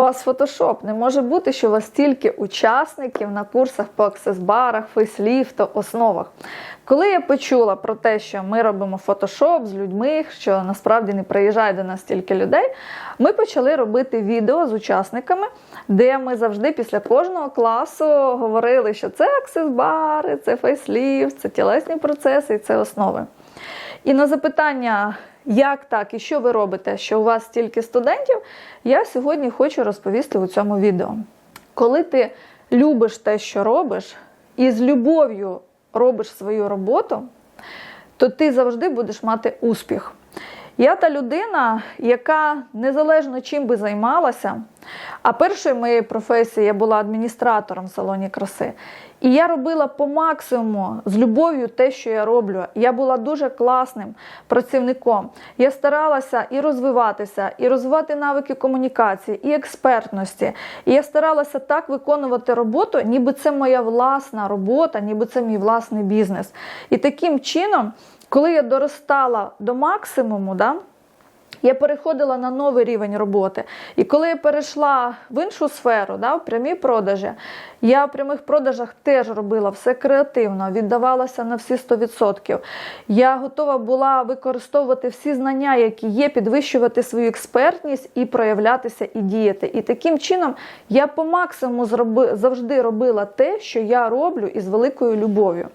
У вас фотошоп не може бути, що у вас стільки учасників на курсах по аксесбарах, фейсліфту, основах. Коли я почула про те, що ми робимо фотошоп з людьми, що насправді не приїжджає до нас стільки людей, ми почали робити відео з учасниками, де ми завжди після кожного класу говорили, що це аксесбари, це фейсліфт, це тілесні процеси і це основи. І на запитання, як так і що ви робите, що у вас стільки студентів, я сьогодні хочу розповісти у цьому відео. Коли ти любиш те, що робиш, і з любов'ю робиш свою роботу, то ти завжди будеш мати успіх. Я та людина, яка незалежно чим би займалася, а першою моєю професією я була адміністратором в салоні краси. І я робила по максимуму з любов'ю те, що я роблю. Я була дуже класним працівником. Я старалася і розвиватися, і розвивати навики комунікації, і експертності. І я старалася так виконувати роботу, ніби це моя власна робота, ніби це мій власний бізнес. І таким чином, коли я доростала до максимуму, да, я переходила на новий рівень роботи. І коли я перейшла в іншу сферу, да, в прямі продажі, я в прямих продажах теж робила все креативно, віддавалася на всі 100%. Я готова була використовувати всі знання, які є, підвищувати свою експертність і проявлятися і діяти. І таким чином я по максимуму зроби, завжди робила те, що я роблю із великою любов'ю.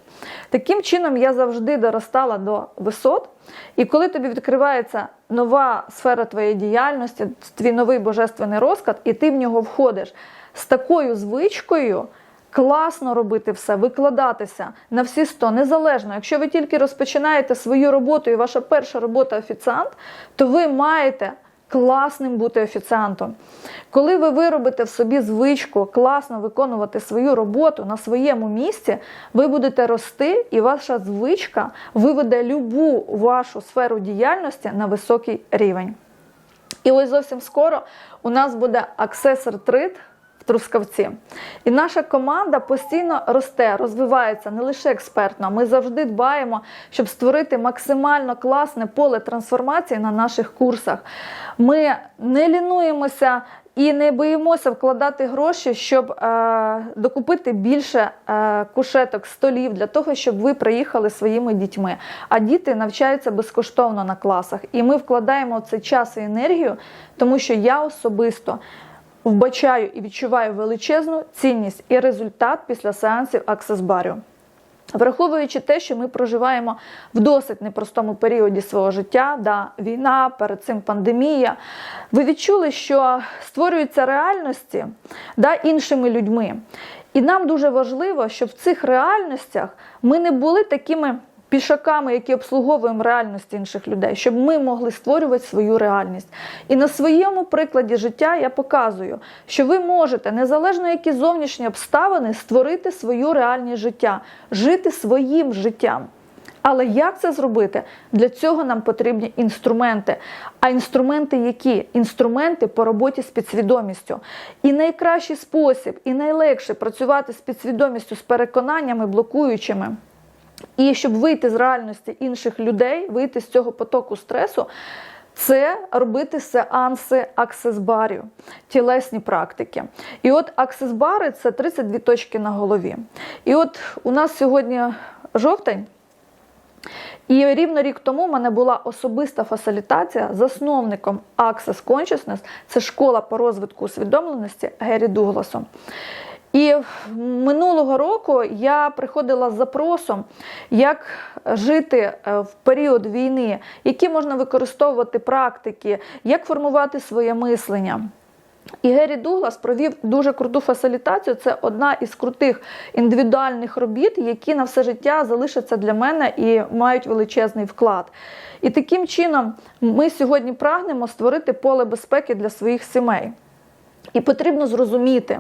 Таким чином я завжди доростала до висот. І коли тобі відкривається нова сфера твоєї діяльності, твій новий божественний розклад, і ти в нього входиш з такою звичкою. Класно робити все, викладатися на всі 100, незалежно. Якщо ви тільки розпочинаєте свою роботу і ваша перша робота офіціант, то ви маєте класним бути офіціантом. Коли ви виробите в собі звичку класно виконувати свою роботу на своєму місці, ви будете рости, і ваша звичка виведе любу вашу сферу діяльності на високий рівень. І ось зовсім скоро у нас буде аксесор трит в Трускавці. І наша команда постійно росте, розвивається не лише експертно. Ми завжди дбаємо, щоб створити максимально класне поле трансформації на наших курсах. Ми не лінуємося. І не боїмося вкладати гроші, щоб е, докупити більше е, кушеток, столів для того, щоб ви приїхали своїми дітьми. А діти навчаються безкоштовно на класах. І ми вкладаємо в це час і енергію, тому що я особисто вбачаю і відчуваю величезну цінність і результат після сеансів Аксесбарю. Враховуючи те, що ми проживаємо в досить непростому періоді свого життя, да, війна, перед цим пандемія, ви відчули, що створюються реальності да, іншими людьми. І нам дуже важливо, щоб в цих реальностях ми не були такими пішаками, які обслуговуємо реальність інших людей, щоб ми могли створювати свою реальність. І на своєму прикладі життя я показую, що ви можете, незалежно які зовнішні обставини, створити свою реальність життя, жити своїм життям. Але як це зробити? Для цього нам потрібні інструменти. А інструменти які? Інструменти по роботі з підсвідомістю. І найкращий спосіб, і найлегше працювати з підсвідомістю, з переконаннями, блокуючими. І щоб вийти з реальності інших людей, вийти з цього потоку стресу, це робити сеанси аксесбарів, тілесні практики. І от аксесбари це 32 точки на голові. І от у нас сьогодні жовтень. І рівно рік тому в мене була особиста фасилітація засновником Access Consciousness, це школа по розвитку усвідомленості Гері Дугласом. І минулого року я приходила з запросом, як жити в період війни, які можна використовувати практики, як формувати своє мислення. І Геррі Дуглас провів дуже круту фасилітацію. Це одна із крутих індивідуальних робіт, які на все життя залишаться для мене і мають величезний вклад. І таким чином ми сьогодні прагнемо створити поле безпеки для своїх сімей. І потрібно зрозуміти,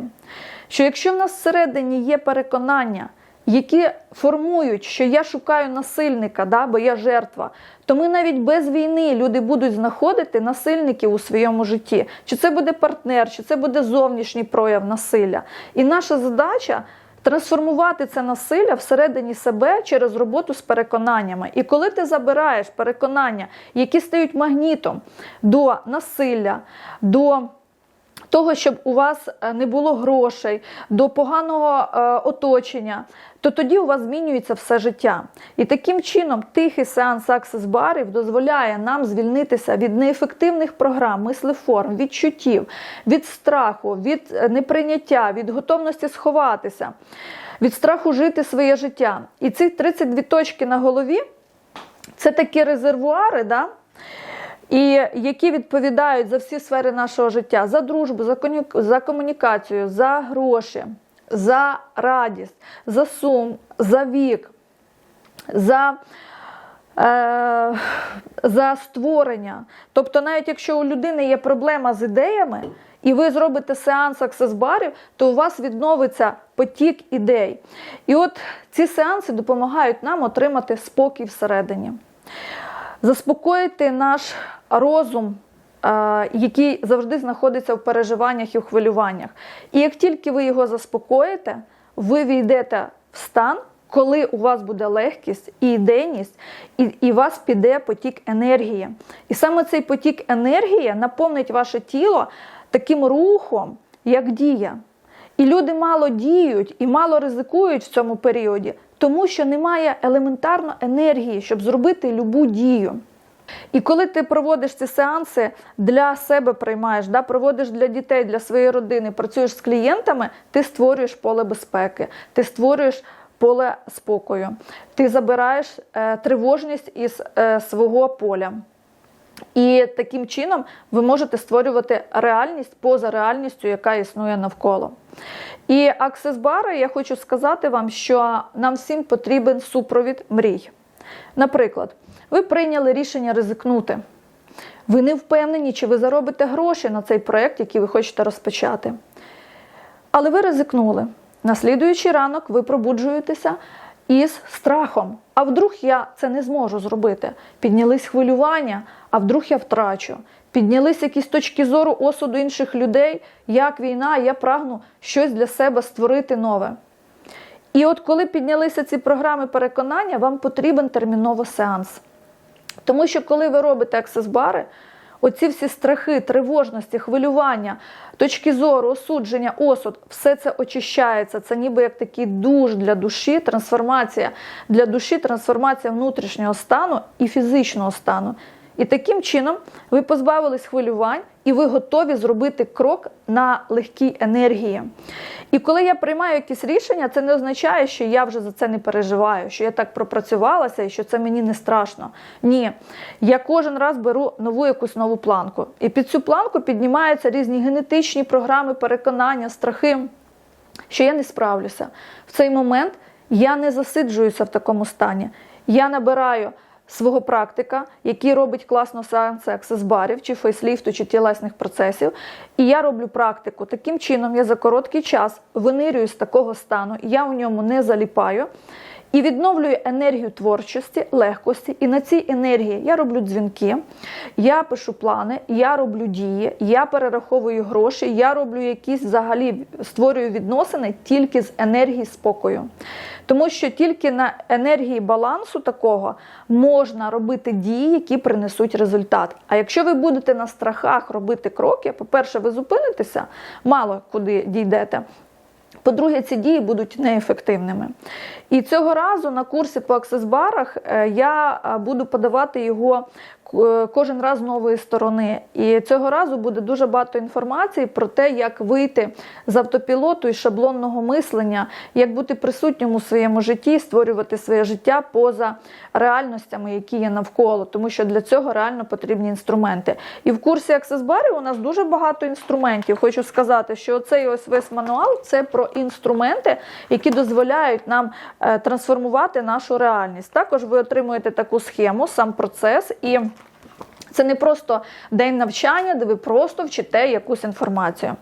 що якщо в нас всередині є переконання, які формують, що я шукаю насильника, да, бо я жертва, то ми навіть без війни люди будуть знаходити насильників у своєму житті. Чи це буде партнер, чи це буде зовнішній прояв насилля. І наша задача. Трансформувати це насилля всередині себе через роботу з переконаннями. І коли ти забираєш переконання, які стають магнітом до насилля, до того, щоб у вас е, не було грошей, до поганого е, оточення, то тоді у вас змінюється все життя. І таким чином тихий сеанс аксес барів дозволяє нам звільнитися від неефективних програм, мислеформ, відчуттів, від страху, від е, неприйняття, від готовності сховатися, від страху жити своє життя. І ці 32 точки на голові це такі резервуари. Да? І які відповідають за всі сфери нашого життя: за дружбу, за, коню... за комунікацію, за гроші, за радість, за сум, за вік, за, е... за створення. Тобто, навіть якщо у людини є проблема з ідеями, і ви зробите сеанс аксес-барів, то у вас відновиться потік ідей. І от ці сеанси допомагають нам отримати спокій всередині заспокоїти наш розум, е, який завжди знаходиться в переживаннях і в хвилюваннях. І як тільки ви його заспокоїте, ви війдете в стан, коли у вас буде легкість і ідейність, і, і у вас піде потік енергії. І саме цей потік енергії наповнить ваше тіло таким рухом, як дія. І люди мало діють і мало ризикують в цьому періоді, тому що немає елементарно енергії, щоб зробити любу дію. І коли ти проводиш ці сеанси для себе приймаєш, да, проводиш для дітей, для своєї родини, працюєш з клієнтами, ти створюєш поле безпеки, ти створюєш поле спокою, ти забираєш е, тривожність із е, свого поля. І таким чином ви можете створювати реальність поза реальністю, яка існує навколо. І аксес-бари, я хочу сказати вам, що нам всім потрібен супровід мрій. Наприклад, ви прийняли рішення ризикнути. Ви не впевнені, чи ви заробите гроші на цей проєкт, який ви хочете розпочати. Але ви ризикнули. На слідуючий ранок ви пробуджуєтеся із страхом. А вдруг я це не зможу зробити? Піднялись хвилювання, а вдруг я втрачу. Піднялись якісь точки зору осуду інших людей, як війна, я прагну щось для себе створити нове. І от коли піднялися ці програми переконання, вам потрібен терміново сеанс. Тому що, коли ви робите аксес-бари, оці всі страхи, тривожності, хвилювання, точки зору, осудження, осуд, все це очищається. Це ніби як такий душ для душі, трансформація для душі, трансформація внутрішнього стану і фізичного стану. І таким чином ви позбавились хвилювань, і ви готові зробити крок на легкій енергії. І коли я приймаю якісь рішення, це не означає, що я вже за це не переживаю, що я так пропрацювалася і що це мені не страшно. Ні. Я кожен раз беру нову якусь нову планку. І під цю планку піднімаються різні генетичні програми, переконання, страхи, що я не справлюся. В цей момент я не засиджуюся в такому стані. Я набираю свого практика, який робить класно сеанси аксес-барів, чи фейсліфту, чи тілесних процесів. І я роблю практику. Таким чином, я за короткий час винирюю з такого стану, я у ньому не заліпаю. І відновлюю енергію творчості, легкості. І на цій енергії я роблю дзвінки, я пишу плани, я роблю дії, я перераховую гроші, я роблю якісь взагалі створюю відносини тільки з енергії спокою. Тому що тільки на енергії балансу такого можна робити дії, які принесуть результат. А якщо ви будете на страхах робити кроки, по-перше, ви зупинитеся, мало куди дійдете. По-друге, ці дії будуть неефективними. І цього разу на курсі по аксес-барах е, я буду подавати його е, кожен раз нової сторони. І цього разу буде дуже багато інформації про те, як вийти з автопілоту і шаблонного мислення, як бути присутнім у своєму житті, створювати своє життя поза реальностями, які є навколо, тому що для цього реально потрібні інструменти. І в курсі аксес-барів у нас дуже багато інструментів. Хочу сказати, що цей ось весь мануал це про інструменти, які дозволяють нам е, трансформувати нашу реальність. Також ви отримуєте таку схему, сам процес і. Це не просто день навчання, де ви просто вчите якусь інформацію.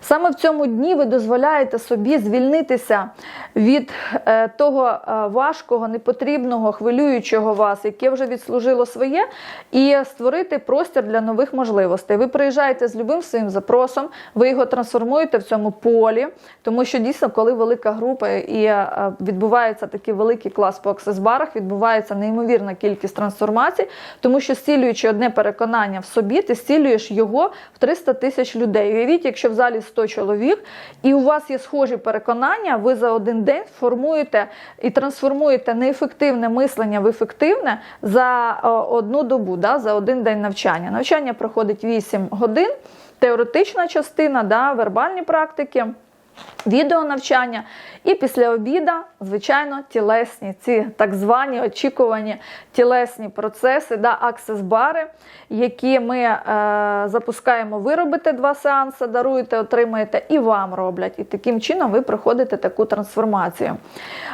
Саме в цьому дні ви дозволяєте собі звільнитися від е, того е, важкого, непотрібного, хвилюючого вас, яке вже відслужило своє, і створити простір для нових можливостей. Ви приїжджаєте з любим своїм запросом, ви його трансформуєте в цьому полі, тому що дійсно, коли велика група і е, відбувається такий великий клас по аксес-барах, відбувається неймовірна кількість трансформацій, тому що зцілюючи одне переконання в собі, ти зцілюєш його в 300 тисяч людей. Уявіть, якщо в залі 100 чоловік, і у вас є схожі переконання, ви за один день формуєте і трансформуєте неефективне мислення в ефективне за одну добу, да, за один день навчання. Навчання проходить 8 годин, теоретична частина, да, вербальні практики. Відеонавчання і після обіда, звичайно, тілесні, ці так звані очікувані тілесні процеси, да, аксес-бари, які ми е, запускаємо. Ви робите два сеанси, даруєте, отримаєте, і вам роблять. І таким чином ви проходите таку трансформацію.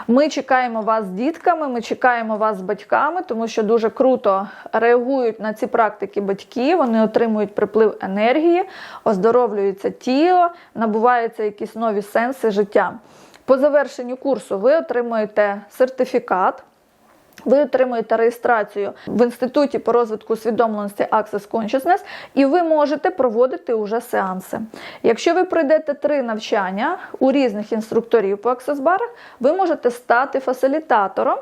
Ми чекаємо вас з дітками, ми чекаємо вас з батьками, тому що дуже круто реагують на ці практики батьки, вони отримують приплив енергії, оздоровлюється тіло, набуваються якісь нові сенси життя. По завершенню курсу ви отримуєте сертифікат. Ви отримуєте реєстрацію в інституті по розвитку усвідомленості Access Consciousness, і ви можете проводити уже сеанси. Якщо ви пройдете три навчання у різних інструкторів по Access Bar, ви можете стати фасилітатором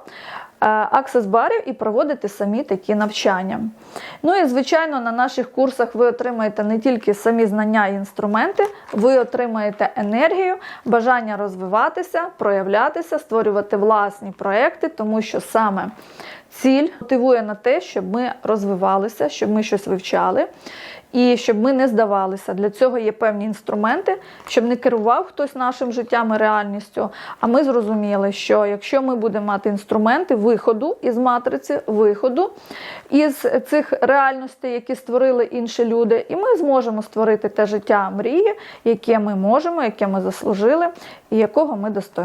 аксес-барів і проводити самі такі навчання. Ну і звичайно, на наших курсах ви отримаєте не тільки самі знання і інструменти, ви отримаєте енергію, бажання розвиватися, проявлятися, створювати власні проекти, тому що саме ціль мотивує на те, щоб ми розвивалися, щоб ми щось вивчали. І щоб ми не здавалися. Для цього є певні інструменти, щоб не керував хтось нашим життям і реальністю. А ми зрозуміли, що якщо ми будемо мати інструменти виходу із матриці, виходу із цих реальностей, які створили інші люди, і ми зможемо створити те життя мрії, яке ми можемо, яке ми заслужили, і якого ми достойні.